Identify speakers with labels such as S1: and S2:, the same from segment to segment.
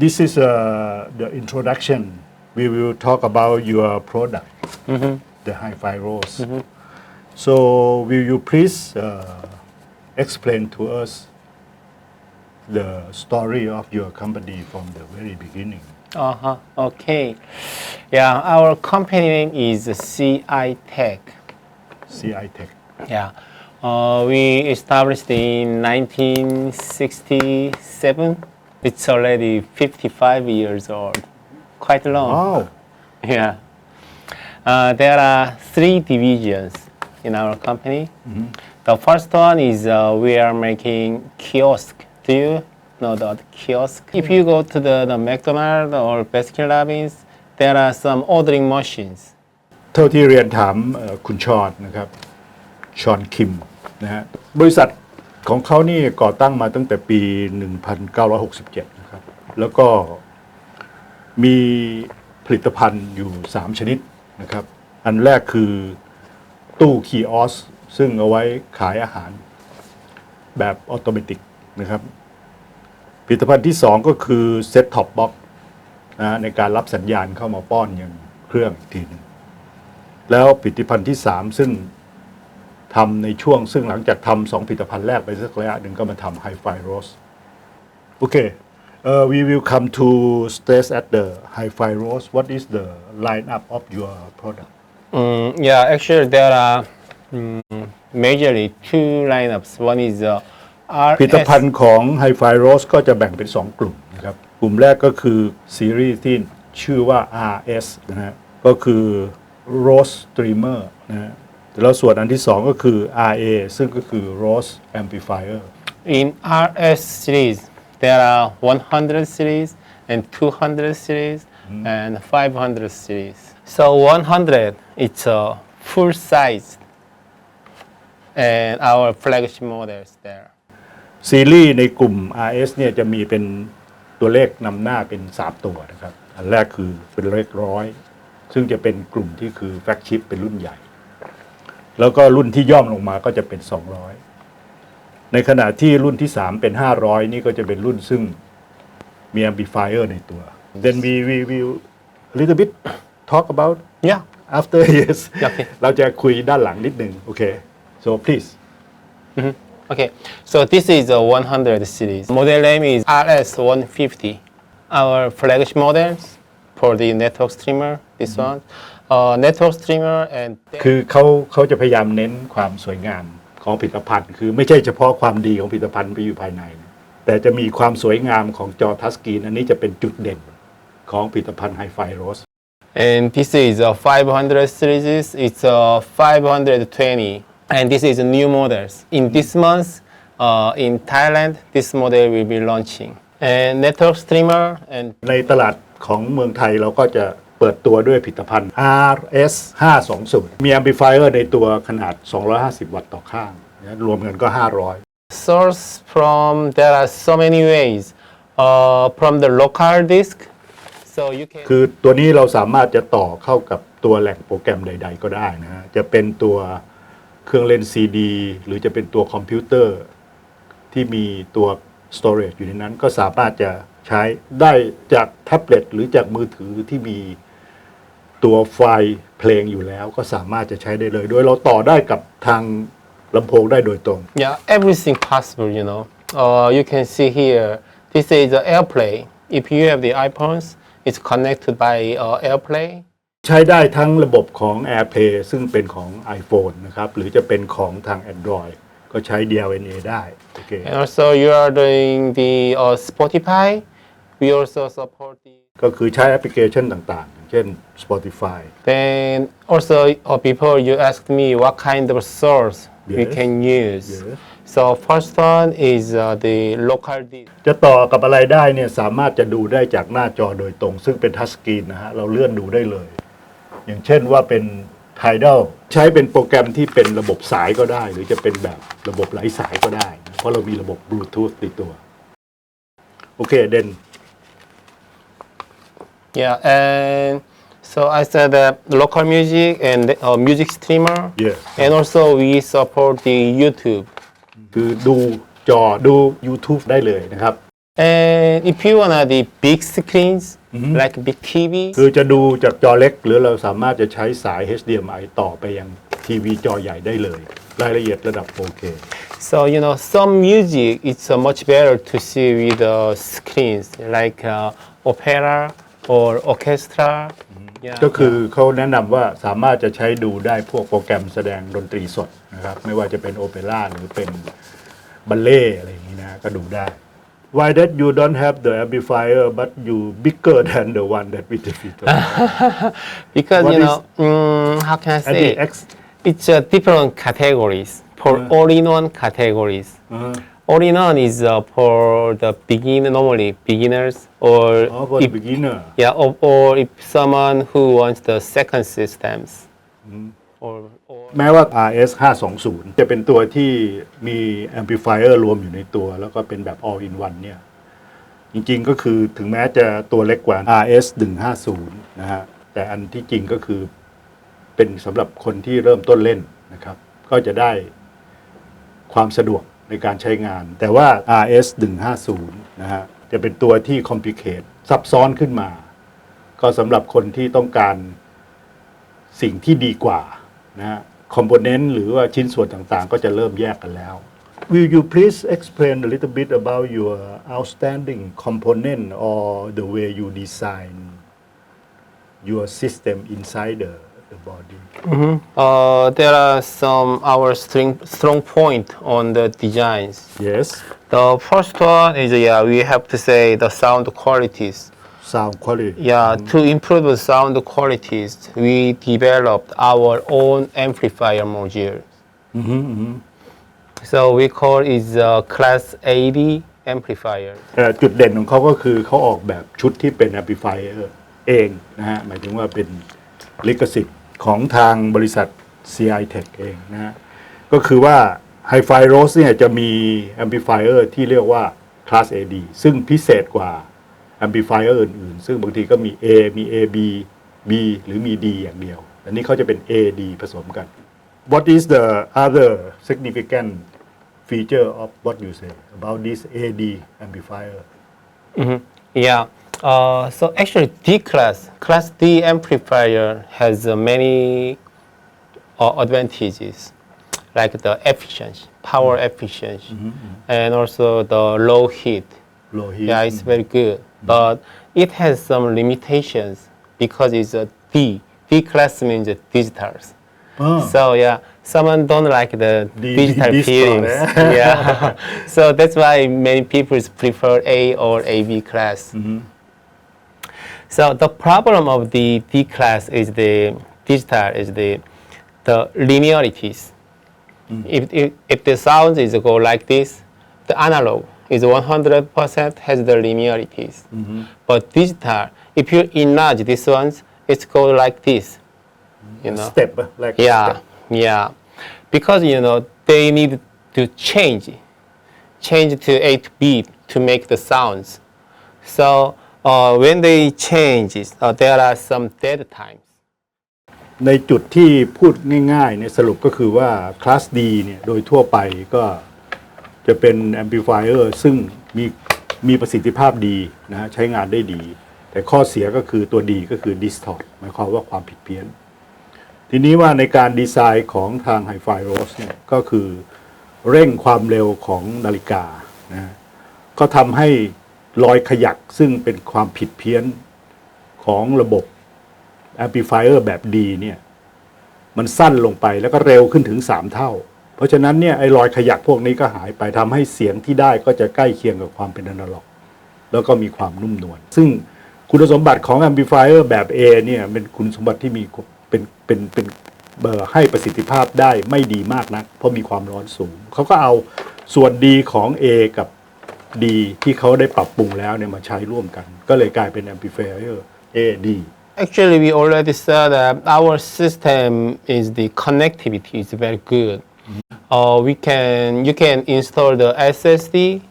S1: this is uh, the introduction. We will talk about your product, the Hi-Fi Rose. So, will you please uh, explain to us the story of your company from the very beginning?
S2: Uh-huh. Okay. Yeah, our company name is CI Tech.
S1: CI Tech.
S2: Yeah. Uh, we established in 1967. It's already 55 years old. Quite long.
S1: Wow.
S2: Yeah. Uh, there are three divisions in our company. The first one is uh, we are making kiosk. Do you know the kiosk? If you go to the, the McDonald's or Baskin Robbins, there are some ordering machines.
S1: เท่าที่เรียนถามเอ่อคุณชอนนะครับ ชอนคิมนะฮะบริษัท ของเขานี่ก่อตั้งมาตั้งแต่ปี 1967 นะครับ แล้วก็มีผลิตภัณฑ์อยู่ 3 ชนิดนะครับ อันแรกคือตู้คีออส ซึ่งเอาไว้ขายอาหารแบบออโตเมติกนะครับ ผลิตภัณฑ์ที่ 2 ก็คือเซ็ตท็อปบ็อกนะในการรับสัญญาณเข้ามาป้อนยังเครื่องอีกทีหนึงแล้วผลิตภัณฑ์ที่ 3 ซึ่ง ทำในช่วงซึ่งหลังจากทำสองผลิตภัณฑ์แรกไปสักระยะหนึ่งก็มาทำ Hi-Fi Rose โอเค uh, we will come to stress at the Hi-Fi Rose what is the lineup of your product
S2: Mm, yeah, actually there are mm, majorly two lineups. One is uh,
S1: ผลิตภัณ
S2: RS.
S1: ฑ์ของ Hi-Fi Rose ก็จะแบ่งเป็น 2 กลุ่มนะครับ กลุ่มแรกก็คือซีรีส์ที่ชื่อว่า RS นะฮะก็คือ Rose Streamer นะฮะ แล้วส่วนอันที่ 2 ก็คือ RA ซึ่งก็คือ Rose Amplifier
S2: In RS series, there are 100 series and 200 series and 500 series. So 100, it's a full size, and our flagship models there.
S1: ซีรีส์ในกลุ่ม RS เนี่ยจะมีเป็นตัวเลขนำหน้าเป็น 3 ตัวนะครับ อันแรกคือเป็นเลขร้อย ซึ่งจะเป็นกลุ่มที่คือแฟกชิปเป็นรุ่นใหญ่ แล้วก็รุ่นที่ย่อมลงมาก็จะเป็น 200 ในขณะที่รุ่นที่ 3 เป็น 500 นี่ก็จะเป็นรุ่นซึ่งมี amplifier ในตัว then we we will a little bit talk about
S2: Yeah.
S1: after yes
S2: Okay.
S1: เราจะคุยด้านหลังนิดนึงโอเค so please
S2: Okay, so this is a 100 series. Model name is RS150. Our flagship models for the network streamer, this one, uh, network streamer and
S1: คือเขาเขาจะพยายามเน้นความสวยงามของผลิตภัณฑ์ คือไม่ใช่เฉพาะความดีของผลิตภัณฑ์ไปอยู่ภายใน แต่จะมีความสวยงามของจอทัชสกรีนอันนี้จะเป็นจุดเด่นของผลิตภัณฑ์ไฮไฟโรส
S2: and this is a 500 series. It's a 520, and this is a new models. In this month, uh, in Thailand, this model will be launching. And network streamer and
S1: ในตลาดของเมืองไทยเราก็จะ เปิดตัวด้วยผลิตภัณฑ์ RS 520มี amplifier ในตัวขนาด 250 วัตต์ต่อข้างนะรวมกันก็ 500
S2: source from there are so many ways uh, from the local disk so you can
S1: คือตัวนี้เราสามารถจะต่อเข้ากับตัวแหล่งโปรแกรมใด ๆ ก็ได้นะฮะ จะเป็นตัวเครื่องเล่นซีดีหรือจะเป็นตัวคอมพิวเตอร์ที่มีตัว storage อยู่ในนั้นก็สามารถจะใช้ได้จากแท็บเล็ตหรือจากมือถือที่มี ตัวไฟล์เพลงอยู่แล้วก็สามารถจะใช้ได้เลย โดยเราต่อได้กับทางลำโพงได้โดยตรง
S2: yeah everything possible you know uh, you can see here this is the airplay if you have the iphones it's connected by uh, airplay
S1: ใช้ได้ทั้งระบบของ AirPlay ซึ่งเป็นของ iPhone นะครับ หรือจะเป็นของทาง Android ก็ใช้ DLNA ได้โอเค
S2: and also you are doing the uh, spotify we also support the
S1: ก็คือใช้แอปพลิเคชันต่างๆอย่าง เช่น Spotify
S2: Then also uh, before you asked me what kind of source we
S1: Yes.
S2: can use.
S1: Yes.
S2: So first one is uh, the local disk.
S1: จะต่อกับอะไรได้เนี่ยสามารถจะดูได้จากหน้าจอโดยตรง ซึ่งเป็นทัชสกรีนนะฮะ เราเลื่อนดูได้เลย อย่างเช่นว่าเป็น Tidal ใช้เป็นโปรแกรมที่เป็นระบบสายก็ได้ หรือจะเป็นแบบระบบไร้สายก็ได้นะเพราะเรามีระบบบลูทูธติดตัว โอเคเดน
S2: Yeah, and so I said that local music and uh, music streamer.
S1: Yes.
S2: And also we support the YouTube.
S1: คือดูจอดู YouTube ได้เลยนะครับ
S2: And if you wanna the big screens, like big TV,
S1: คือจะดูจากจอเล็ก หรือเราสามารถจะใช้สาย HDMI ต่อไปยังทีวีจอใหญ่ได้เลย รายละเอียดระดับ 4K
S2: so you know some music it's uh, much better to see with the screens like uh, opera or orchestra. Yeah.
S1: ก็คือเขาแนะนำว่าสามารถจะใช้ดูได้พวกโปรแกรมแสดงดนตรีสดนะครับ ไม่ว่าจะเป็นโอเปร่าหรือเป็นบัลเล่อะไรอย่างนี้นะ ก็ดูได้ Why that you don't have the amplifier but you bigger than the one that with the filter
S2: because
S1: What
S2: you
S1: is
S2: know mm, how can I
S1: and
S2: say
S1: the X
S2: it's uh, different categories for
S1: Yeah.
S2: all-in-one categories.
S1: อ่า
S2: All-in-one is uh, for the beginner, normally beginners, or
S1: oh for
S2: if,
S1: the beginner
S2: yeah, or, or if someone who wants the second systems, or, or
S1: แม้ว่า RS 520 จะเป็นตัวที่มี amplifier รวมอยู่ในตัว แล้วก็เป็นแบบ all in one เนี่ย จริงๆก็คือถึงแม้จะตัวเล็กกว่า RS 150 นะฮะ แต่อันที่จริงก็คือเป็นสำหรับคนที่เริ่มต้นเล่นนะครับ ก็จะได้ความสะดวก ในการใช้งาน แต่ว่า RS 150นะฮะจะเป็นตัวที่คอมพิเคตซับซ้อนขึ้นมา ก็สำหรับคนที่ต้องการสิ่งที่ดีกว่านะฮะคอมโพเนนต์หรือว่าชิ้นส่วนต่างๆ ก็จะเริ่มแยกกันแล้ว Will you please explain a little bit about your outstanding component or the way you design your system inside the the body?
S2: uh, there are some our strong strong point on the designs.
S1: Yes
S2: The first one is yeah, we have to say the sound qualities.
S1: sound quality
S2: Yeah, to improve the sound qualities, we developed our own amplifier module. So we call it uh, Class 80 amplifier.
S1: เอ่อจุดเด่นของเขาก็คือเขาออกแบบชุดที่เป็น amplifier เองนะฮะ หมายถึงว่าเป็นลิขสิทธิ์ ของทางบริษัท CI Tech เองนะฮะก็คือว่า Hi-Fi Rose เนี่ยจะมี amplifier ที่เรียกว่า Class AD ซึ่งพิเศษกว่า amplifier อื่นๆ ซึ่งบางทีก็มี A มี AB B หรือมี D อย่างเดียว อันนี้เขาจะเป็น AD ผสมกัน What is the other significant feature of what you say about this AD amplifier? Mm -hmm.
S2: Yeah. Uh, so actually, D class, Class D amplifier has uh, many uh, advantages, like the efficiency, power efficiency, and also the low heat.
S1: Low heat.
S2: Yeah, it's very good, but it has some limitations because it's a D. D class means digitals.
S1: Ah.
S2: So yeah, someone don't like the
S1: D-
S2: digital
S1: D-
S2: feelings.
S1: discount,
S2: yeah, so that's why many people prefer A or AB class. So the problem of the D class is the digital is the the linearities. Mm. If, if if the sound is go like this, the analog is 100% has the linearities. Mm-hmm. But digital, if you enlarge this ones, it's go like this. You know.
S1: Step like
S2: Yeah,
S1: step.
S2: yeah. Because you know they need to change, change to 8 beat to make the sounds. So uh, when they change, uh, there are some dead times.
S1: ในจุดที่พูดง่ายๆเนี่ยสรุปก็คือว่าคลาส D เนี่ยโดยทั่วไปก็จะเป็น amplifier ซึ่งมีมีประสิทธิภาพดีนะฮะใช้งานได้ดี แต่ข้อเสียก็คือตัวดีก็คือ distort หมายความว่าความผิดเพี้ยน ทีนี้ว่าในการดีไซน์ของทาง Hi-Fi Rose เนี่ยก็คือเร่งความเร็วของนาฬิกานะฮะก็ทำให้ รอยขยักซึ่งเป็นความผิดเพี้ยนของระบบ amplifier แบบดีเนี่ยมันสั้นลงไปแล้วก็เร็วขึ้นถึง 3 เท่า เพราะฉะนั้นเนี่ยไอ้รอยขยักพวกนี้ก็หายไปทำให้เสียงที่ได้ก็จะใกล้เคียงกับความเป็นอนาล็อก แล้วก็มีความนุ่มนวลซึ่งคุณสมบัติของ amplifier แบบ A เนี่ยเป็นคุณสมบัติที่มีเป็นเป็นเป็นเบอร์ให้ประสิทธิภาพได้ไม่ดีมากนะเพราะมีความร้อนสูง เขาก็เอาส่วนดีของ A กับ D ที่เขาได้ปรับปรุงแล้วเนี่ยมาใช้ร่วมกัน ก็เลยกลายเป็น amplifier AD
S2: Actually, we already said that our system is the connectivity is very good. Uh, we can you can install the SSD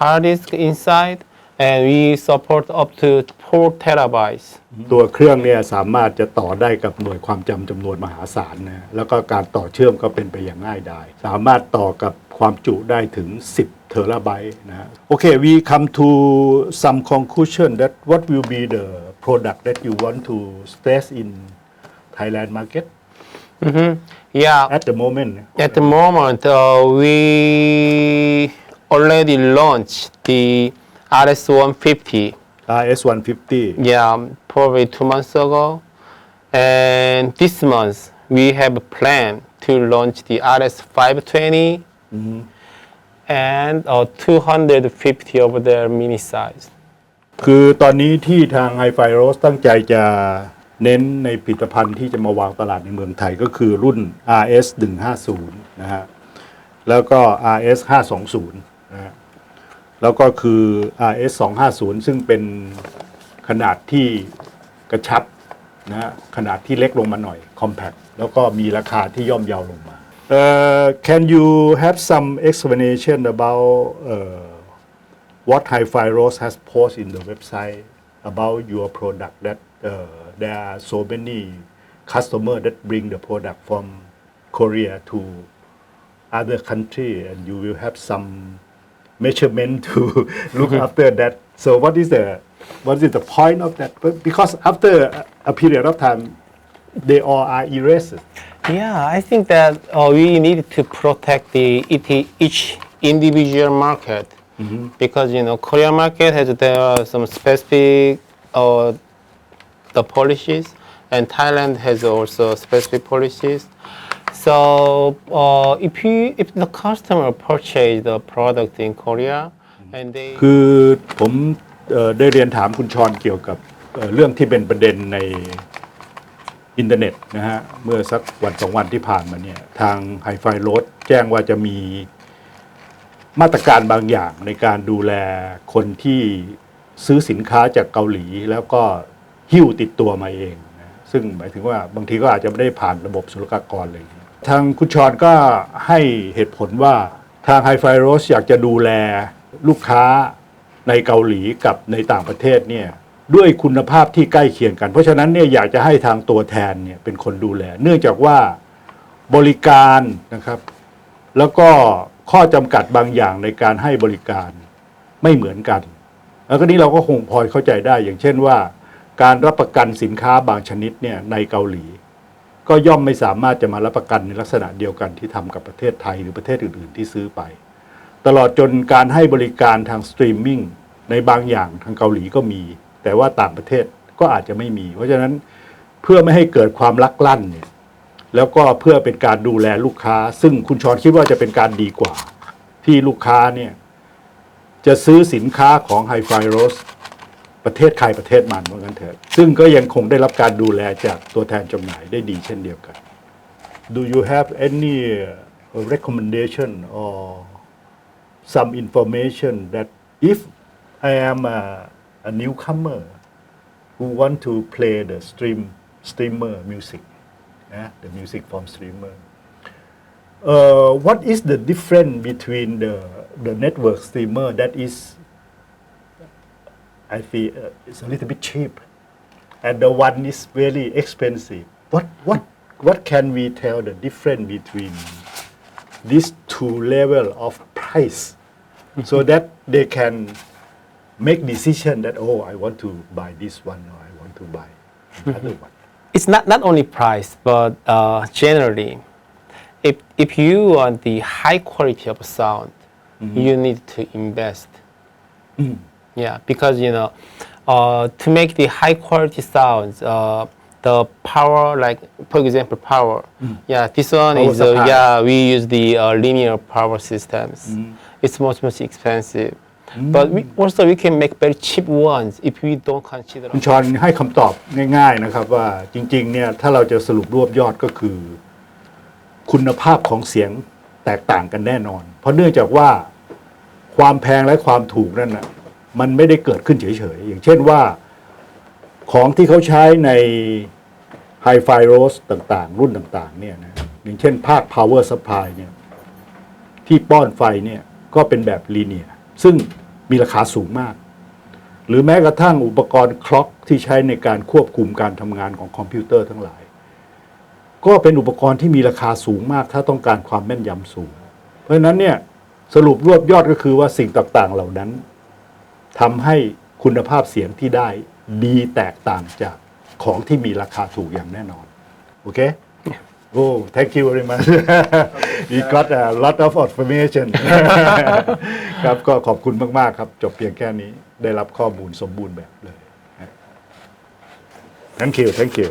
S2: hard disk inside, and we support up to four terabytes.
S1: ตัวเครื่องเนี่ยสามารถจะต่อได้กับหน่วยความจำจำนวนมหาศาลนะแล้วก็การต่อเชื่อมก็เป็นไปอย่างง่ายดายสามารถต่อกับ ความจุได้ถึง 10 terabyte นะฮะ Okay we come to some conclusion that what will be the product that you want to test in Thailand market
S2: Yeah,
S1: at the moment
S2: at the moment, uh, we already launched the RS150.
S1: RS 150
S2: Yeah, probably two months ago. And this month, we have a plan to launch the RS520 and uh, 250 over there mini size.
S1: คือตอนนี้ที่ทาง Hi-Fi r o s ตั้งใจจะเน้นในผลิตภัณฑ์ที่จะมาวางตลาดในเมืองไทยก็คือรุ่น RS 150นะฮะ แล้วก็ RS 520นะฮะ แล้วก็คือ RS 250ซึ่งเป็นขนาดที่กระชับนะฮะขนาดที่เล็กลงมาหน่อย compact แล้วก็มีราคาที่ย่อมเยาวลงมา Uh, can you have some explanation about uh, what Hi-Fi Rose has posted in the website about your product that uh, there are so many customers that bring the product from Korea to other country and you will have some measurement to look after that. So what is the what is the point of that? Because after a- a period of time they all are erased
S2: Yeah, I think that uh, we need to protect the it- each individual market because you know Korea market has there are some specific uh, the policies, and Thailand has also specific policies. So uh, if you if the customer purchase the product in Korea and they
S1: คือผมเอ่อได้เรียนถามคุณชรเกี่ยวกับเอ่อเรื่องที่เป็นประเด็นใน อินเทอร์เน็ตนะฮะเมื่อสักวันสองวันที่ผ่านมาเนี่ยทางไฮไฟโรดแจ้งว่าจะมีมาตรการบางอย่างในการดูแลคนที่ซื้อสินค้าจากเกาหลี แล้วก็หิ้วติดตัวมาเองนะซึ่งหมายถึงว่าบางทีก็อาจจะไม่ได้ผ่านระบบศุลกากรเลย ทางคุณชรก็ให้เหตุผลว่าทางไฮไฟโรสอยากจะดูแลลูกค้าในเกาหลีกับในต่างประเทศเนี่ย ด้วยคุณภาพที่ใกล้เคียงกัน เพราะฉะนั้นเนี่ยอยากจะให้ทางตัวแทนเนี่ยเป็นคนดูแล เนื่องจากว่าบริการนะครับ แล้วก็ข้อจำกัดบางอย่างในการให้บริการไม่เหมือนกัน แล้วก็นี้เราก็คงพอเข้าใจได้ อย่างเช่นว่า การรับประกันสินค้าบางชนิดเนี่ยในเกาหลี ก็ย่อมไม่สามารถจะมารับประกันในลักษณะเดียวกันที่ทำกับประเทศไทยหรือประเทศอื่น ๆ ที่ซื้อไป ตลอดจนการให้บริการทางสตรีมมิ่งในบางอย่างทางเกาหลีก็มี แต่ว่าต่างประเทศก็อาจจะไม่มี เพราะฉะนั้นเพื่อไม่ให้เกิดความลักลั่นเนี่ยแล้วก็เพื่อเป็นการดูแลลูกค้า ซึ่งคุณชรคิดว่าจะเป็นการดีกว่า ที่ลูกค้าเนี่ยจะซื้อสินค้าของ h i f i Rose ประเทศใครประเทศมันเหมือนกันเถอะ ซึ่งก็ยังคงได้รับการดูแลจากตัวแทนจำหน่ายได้ดีเช่นเดียวกัน Do you have any recommendation or some information that if I am a, a newcomer who want to play the stream streamer music, yeah, the music from streamer, uh, what is the difference between the the network streamer that is I feel uh, it's a little bit cheap, and the one is very expensive. What what what can we tell the difference between these two level of price, so that they can make decision that oh I want to buy this one or I want to buy another one.
S2: it's not, not only price, but uh, generally, if, if you want the high quality of sound, you need to invest. Yeah, because you know, uh, to make the high quality sounds, uh, the power, like for example, power. Yeah, this one
S1: Power
S2: is uh, yeah we use the uh, linear power systems. It's much much expensive. But we, also we can make very cheap ones if we don't consider.
S1: คุณชอนให้คำตอบง่าย ๆนะครับว่าจริงๆเนี่ยถ้าเราจะสรุปรวบยอดก็คือ คุณภาพของเสียงแตกต่างกันแน่นอน เพราะเนื่องจากว่าความแพงและความถูกนั่นนะมันไม่ได้เกิดขึ้นเฉยๆ อย่างเช่นว่าของที่เขาใช้ใน Hi-Fi Rose ต่างๆ รุ่นต่างๆเนี่ยนะอย่างเช่นภาค Power Supply เนี่ยที่ป้อนไฟเนี่ยก็เป็นแบบลีเนียซึ่ง มีราคาสูงมาก หรือแม้กระทั่งอุปกรณ์คล็อกที่ใช้ในการควบคุมการทำงานของคอมพิวเตอร์ทั้งหลาย ก็เป็นอุปกรณ์ที่มีราคาสูงมาก ถ้าต้องการความแม่นยำสูง เพราะฉะนั้นเนี่ยสรุปรวบยอดก็คือว่าสิ่งต่างๆเหล่านั้นทำให้คุณภาพเสียงที่ได้ดีแตกต่างจากของที่มีราคาถูกอย่างแน่นอน โอเค Oh, thank you very much we got a lot of information ครับก็ขอบคุณมากๆครับ จบเพียงแค่นี้ได้รับข้อมูลสมบูรณ์แบบเลย thank you thank you